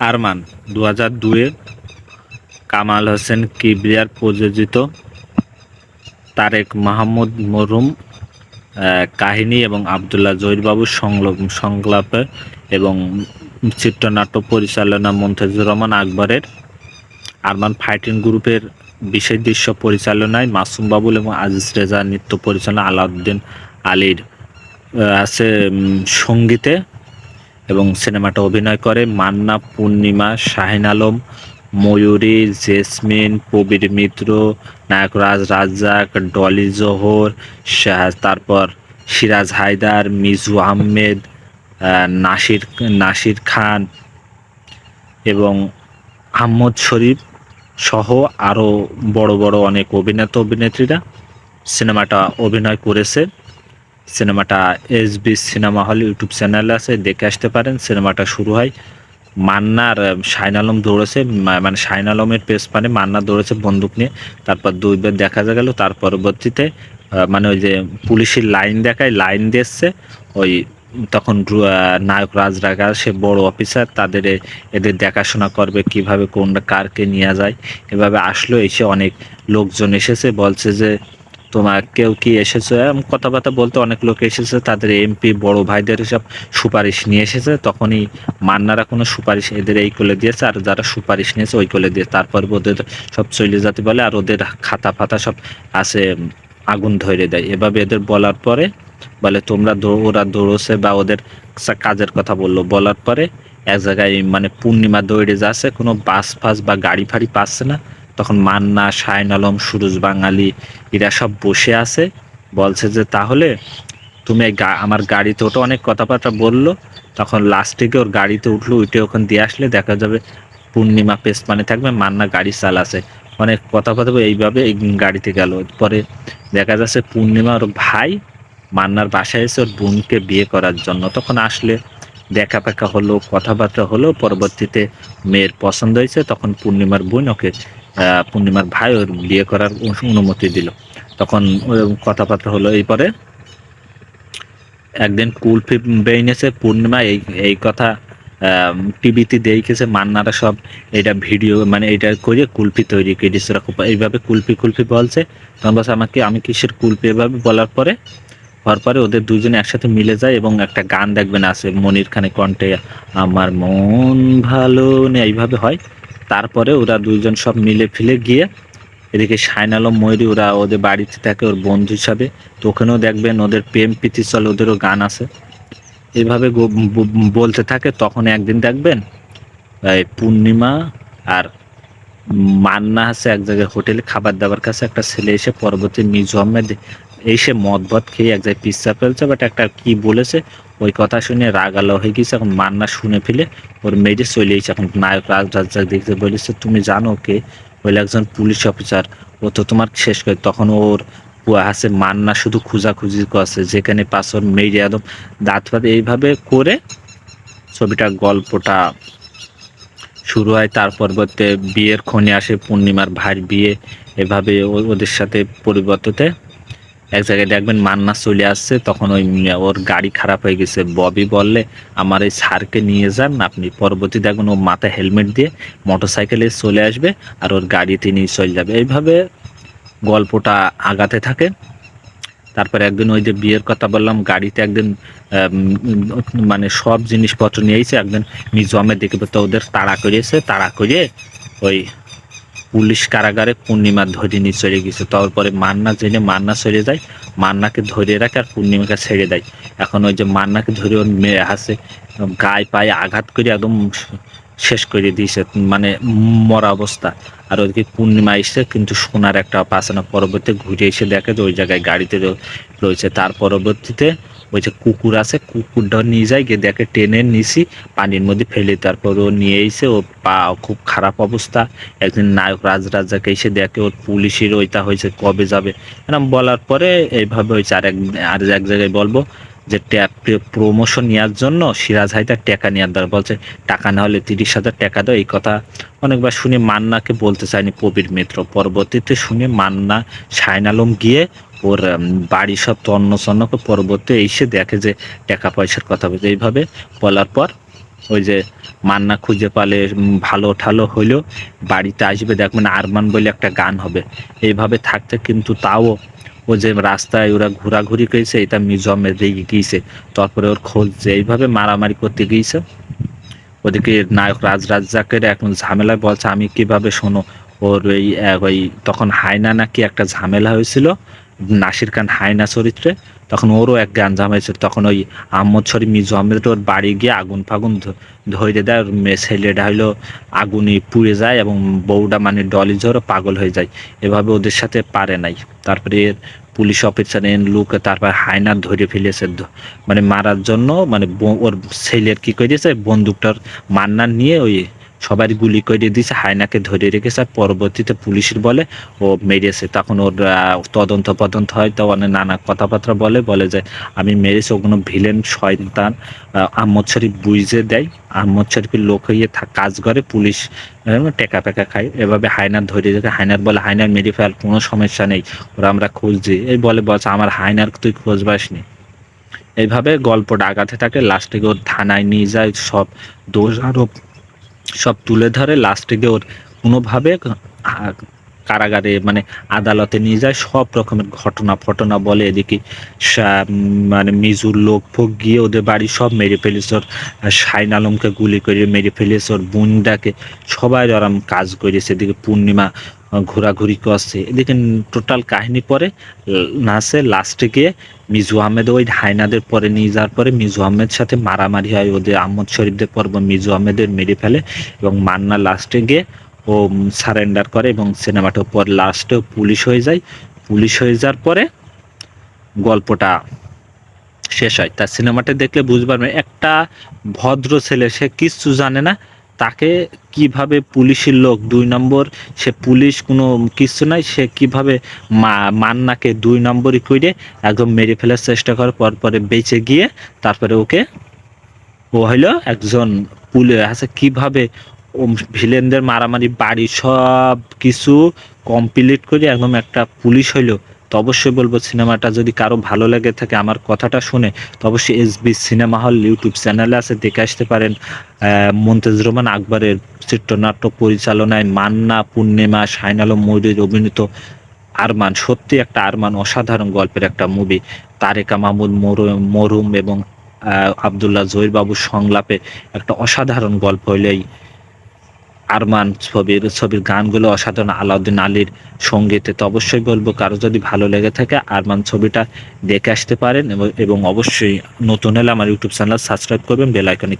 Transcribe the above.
আরমান দু হাজার দুয়ে কামাল হোসেন কিবরিয়ার প্রযোজিত তারেক মাহমুদ মরুম কাহিনী এবং আবদুল্লাহ জহিরবাবুর সংলাপে এবং চিত্রনাট্য পরিচালনা মন্তেজুর রহমান আকবরের। আরমান ফাইটিং গ্রুপের বিশেষ দৃশ্য পরিচালনায় মাসুম বাবুল এবং আজিজ রেজা নৃত্য পরিচালনা আলাউদ্দিন আলীর আছে সঙ্গীতে এবং সিনেমাটা অভিনয় করে মান্না, পূর্ণিমা, শাহিন আলম, ময়ূরী, জেসমিন, প্রবীর মিত্র নায়করাজ রাজ্জাক, ডলি জোহর তারপর সিরাজ হায়দার, মিজু আহমেদ নাসির নাসির খান এবং আহমদ শরীফ সহ আরও বড় বড় অনেক অভিনেতা, অভিনেত্রীরা সিনেমাটা অভিনয় করেছে। সিনেমাটা এসবি সিনেমা হল ইউটিউব চ্যানেলে আছে, দেখে আসতে পারেন। সিনেমাটা শুরু হয় মান্নার শাইন আলম দৌড়েছে মানে শাইন আলমের পেস মানে মান্না দৌড়েছে বন্দুক নিয়ে। তারপর দুইবার দেখা গেল, তার পরবর্তীতে মানে ওই যে পুলিশের লাইন দেখায়, লাইন দিচ্ছে ওই তখন নায়ক রাজ রাগা, সে বড় অফিসার তাদের এদের দেখাশোনা করবে, কীভাবে কোনটা কারকে নিয়ে যায়। এভাবে আসলো, এসে অনেক লোকজন এসেছে, বলছে যে তোমার কেউ কি এসেছে? কথাবার্তা বলতে অনেক লোক এসেছে, তাদের এমপি বড় ভাইদের সব সুপারিশ নিয়ে এসেছে। তখনই মান্নারা কোনো সুপারিশ এদের এই কোলে দিয়েছে, আর যারা সুপারিশ নিয়েছে ওই কোলে দিয়ে তারপর ওদের সব চলে যেতে বলে, আর ওদের খাতা ফাতা সব আছে আগুন ধরে দেয়। এভাবে এদের বলার পরে বলে, তোমরা ওরা দৌড়ছে বা ওদের কাজের কথা বলল। বলার পরে এক জায়গায় মানে পূর্ণিমা দৌড়ে যাচ্ছে, কোনো বাস ফাস বা গাড়ি ফাড়ি পাচ্ছে না। তখন মান্না, শাইন আলম, সুরজ বাঙালি, এরা সব বসে আছে। বলছে যে, তাহলে তুমি আমার গাড়িতে ওটা অনেক কথাবার্তা বলল। তখন লাস্টে গিয়ে ওর গাড়িতে উঠল, উঠে ওখানে দিয়ে আসলে দেখা যাবে পূর্ণিমা পেস মানে থাকবে, মান্না গাড়ি চালাছে অনেক কথা কথা এইভাবে এই গাড়িতে গেল। পরে দেখা যাচ্ছে পূর্ণিমা ওর ভাই, মান্নার বাসায় এসে ওর বোনকে বিয়ে করার জন্য। তখন আসলে দেখা পেকা হলো, কথাবার্তা হলো। পরবর্তীতে মেয়ের পছন্দ হয়েছে, তখন পূর্ণিমার বোন ওকে পূর্ণিমার ভাই ওর বিয়ে করার অনুমতি দিল। তখন কথাবার্তা হলো এই পরে, একদিন কুলফি বেইনেছে পূর্ণিমা এই এই কথা টিভিতে দেখেছে মান্নারা সব এটা ভিডিও মানে এটা করে কুলফি তৈরি করেছে এরকম এইভাবে কুলফি কুলফি বলছে। তখন বলছে, আমাকে, আমি কিসের কুলফি? এভাবে বলার পরে, হওয়ার পরে ওদের দুজনে একসাথে মিলে যায় এবং একটা গান দেখবেন আছে, মনির খানে কণ্ঠে, আমার মন ভালো নেই। এইভাবে হয়। তারপরে ওরা দুইজন সব মিলে ফিলে গিয়ে এদিকে শাইন ময়ূরী, ওরা ওদের বাড়িতে থাকে, ওর বন্ধু হিসাবে। তো ওখানেও দেখবেন ওদের প্রেম, প্রীতি চলে, ওদেরও গান আছে। এইভাবে গো- বলতে থাকে, তখন একদিন দেখবেন, এই পূর্ণিমা আর মান্না আছে এক জায়গায় হোটেলে, খাবার দাবার কাছে একটা ছেলে এসে পরবর্তী মিজু আহমেদ এসে মদ ভদ খেয়ে এক জায়গায় পিস্তা ফেলছে বাট একটা কি বলেছে, ওই কথা শুনে রাগ আলো হয়ে গেছে। এখন মান্না শুনে ফেলে, ওর মেয়েদের চলে এসেছে। এখন নায়ক রাজ রাজ্জাক দেখতে বলেছে, তুমি জানো কে? বলে, একজন পুলিশ অফিসার ও তো তোমার শেষ করে। তখন ওর হাসে, মান্না শুধু খুঁজাখুঁজি করছে, যেখানে পাস ওর মেয়ে একদম দাঁত ফাঁত এইভাবে করে ছবিটার গল্পটা শুরু হয়। তার পরবর্তী বিয়ের ক্ষণে আসে পূর্ণিমার ভাইয়ের বিয়ে। এভাবে ওদের সাথে পরিবর্ততে এক জায়গায় দেখবেন মান্না চলে আসছে, তখন ওই ওর গাড়ি খারাপ হয়ে গেছে। ববি বললে, আমার এই সারকে নিয়ে যান, আপনি পরবর্তী দেখবেন ও মাথায় হেলমেট দিয়ে মোটর সাইকেলে চলে আসবে আর ওর গাড়িতে নিয়ে চলে যাবে। এইভাবে গল্পটা আগাতে থাকে। তারপরে একদিন ওই যে বিয়ের কথা বললাম, গাড়িতে একদিন মানে সব জিনিসপত্র নিয়েছে একদিন মিজমে দেখে তো ওদের তাড়া করেছে তাড়া করে ওই পুলিশ কারাগারে পূর্ণিমা ধরে নিয়ে চলে গেছে। তারপরে মান্না জেনে মান্না চলে যায়, মান্নাকে ধরে রাখে আর পূর্ণিমাকে ছেড়ে দেয়। এখন ওই যে মান্নাকে ধরে ওর মেয়ে হাসে গায়ে পায়ে আঘাত করে একদম শেষ করে দিয়েছে মানে মরা অবস্থা। আর ওইদিকে পূর্ণিমা এসে কিন্তু সোনার একটা পাশে না পরবর্তী ঘুরে এসে দেখে যে ওই জায়গায় গাড়িতে রয়েছে। তার পরবর্তীতে ওই যে কুকুর আছে, কুকুরটা নিয়ে যায় গিয়ে দেখে টেনে নিছি, পানির মধ্যে ফেলে তারপর ও নিয়ে এসে ও পা খুব খারাপ অবস্থা। একদিন নায়ক রাজ রাজাকে এসে দেখে ওর পুলিশের ওইটা হয়েছে, কবে যাবে? এরকম বলার পরে এইভাবে হয়েছে। আর এক আর এক জায়গায় বলব যে ট্যাপ প্রমোশন নেওয়ার জন্য সিরাজ হায়দার টাকা নেওয়ার দরকার। বলছে, টাকা না হলে তিরিশ হাজার টাকা দাও। এই কথা অনেকবার শুনে মান্নাকে বলতে চায়নি প্রবীর মিত্র। পরবর্তীতে শুনে মান্না শাইন আলম গিয়ে ওর বাড়ি সব তন্ন করে পরবর্তী এসে দেখে যে টাকা পয়সার কথা বলছে। এইভাবে বলার পর ওই যে মান্না খুঁজে পালে ভালো ঠালো হইল, বাড়িতে আসবে দেখবেন আরমান বলে একটা গান হবে। এইভাবে থাকতে কিন্তু তাও ও যে রাস্তায় ওরা ঘোরাঘুরি করেছে, এটা মিউজিয়ামে রেগে গিয়েছে। তারপরে ওর খোঁজ যে এইভাবে মারামারি করতে গিয়েছে। ওদিকে নায়ক রাজ রাজ্জাকের এখন ঝামেলায় বলছে, আমি কীভাবে শোনো? ওর ওই ওই তখন হায়না নাকি একটা ঝামেলা হয়েছিল নাসির খান হায়না চরিত্রে, তখন ওরও এক গান হয়েছিল তখন ওই আহমদ শরীফ মিজু আহমেদ ওর বাড়ি গিয়ে আগুন ফাগুন ধরে দেয়, ওর ছেলেটা হইল আগুনে পুড়ে যায় এবং বউটা মানে ডলি ঝড় পাগল হয়ে যায়। এভাবে ওদের সাথে পারে নাই। তারপরে এর পুলিশ অফিসার এন লোক, তারপর হায়না ধরে ফেলেছে মানে মারার জন্য মানে ওর ছেলের কি করে দিয়েছে বন্দুকটার মান্নার নিয়ে ওই সবাই গুলি করে দিয়েছে হায়নাকে ধরে রেখেছে আর পরবর্তীতে পুলিশের বলে ও মেরেছে। তখন ওর তদন্ত পদন্ত হয় তো অনেক নানা কথাবার্তা বলে বলে যে আমি মেরেছি ওগুলো ভিলেন শয়তান। আহ, আহমদ শরীফ বুঝে দেয় আহমদ শরীফের লোক হয়ে কাজ করে পুলিশ টেকা পেকা খায়। এভাবে হায়নার ধরে রেখে হায়নার বলে হায়নার মেরে ফেল কোনো সমস্যা নেই ওরা আমরা খুঁজছি। এই বলে বলছে আমার হায়নার তুই খোঁজ পাসনি এইভাবে গল্পটা আগাতে থাকে লাস্টে ওর থানায় নিয়ে যায় সব দোষ আরোপ সব তুলে ধরে লাস্টে গিয়ে ওর কোনোভাবে কারাগারে মানে আদালতে নিয়ে যায়, সব রকমের ঘটনা ফটনা বলে এদিকে মানে মিজুর লোক ফোক গিয়ে ওদের বাড়ি সব মেরে ফেলেছে। ওর শাইন আলমকে গুলি করে মেরে ফেলেছে। ওর বুন্দাকে সবাই ওরম কাজ করেছে এদিকে পূর্ণিমা ঘোরাঘুরি করছে। এদিকে টোটাল কাহিনী পরে নাসে লাস্টে গিয়ে মিজু আহমেদ, ওই হায়নাদের পরে নিয়ে যাওয়ার পরে মিজু আহমেদ সাথে মারামারি হয় ওদের আহমদ শরীফদের পর মিজু আহমেদের মেরে ফেলে এবং মান্না লাস্টে গিয়ে ও সারেন্ডার করে এবং সিনেমাটার পর লাস্টেও পুলিশ হয়ে যায়। পুলিশ হয়ে যাওয়ার পরে গল্পটা শেষ হয়। তার সিনেমাটা দেখলে পারবেন একটা ভদ্র ছেলে, সে কিচ্ছু জানে না তাকে কীভাবে পুলিশের লোক দুই নম্বর, সে পুলিশ কোনো কিছু নাই, সে কীভাবে মান্নাকে দুই নম্বরই করে একদম মেরে ফেলার চেষ্টা করে পর পরে বেঁচে গিয়ে তারপরে ওকে, ও হইল একজন পুলে আছে কীভাবে ও ভিলেনদের মারামারি বাড়ি সব কিছু কমপ্লিট করে একদম একটা পুলিশ হইল তো অবশ্যই বলব সিনেমাটা যদি কারও ভালো লেগে থাকে আমার কথাটা শুনে, তো অবশ্যই S B cinema hall YouTube চ্যানেলে আছে, দেখে আসতে পারেন। মন্তেজ রহমান আকবরের চিত্রনাট্য পরিচালনায় মান্না, পূর্ণিমা শাইন আলম ময়ূরের অভিনীত আরমান, সত্যি একটা আরমান, অসাধারণ গল্পের একটা মুভি তারেকা মাহমুদ মরু- মরহুম এবং আবদুল্লাহ জহির বাবুর সংলাপে একটা অসাধারণ গল্প হইলেই আরমান ছবির ছবির গানগুলো অসাধারণ আলাউদ্দিন আলীর সঙ্গীতে তো অবশ্যই বলব, কারও যদি ভালো লেগে থাকে আরমান ছবিটা দেখে আসতে পারেন এবং- অবশ্যই নতুন হলে আমার ইউটিউব চ্যানেল সাবস্ক্রাইব করবেন বেল আইকনে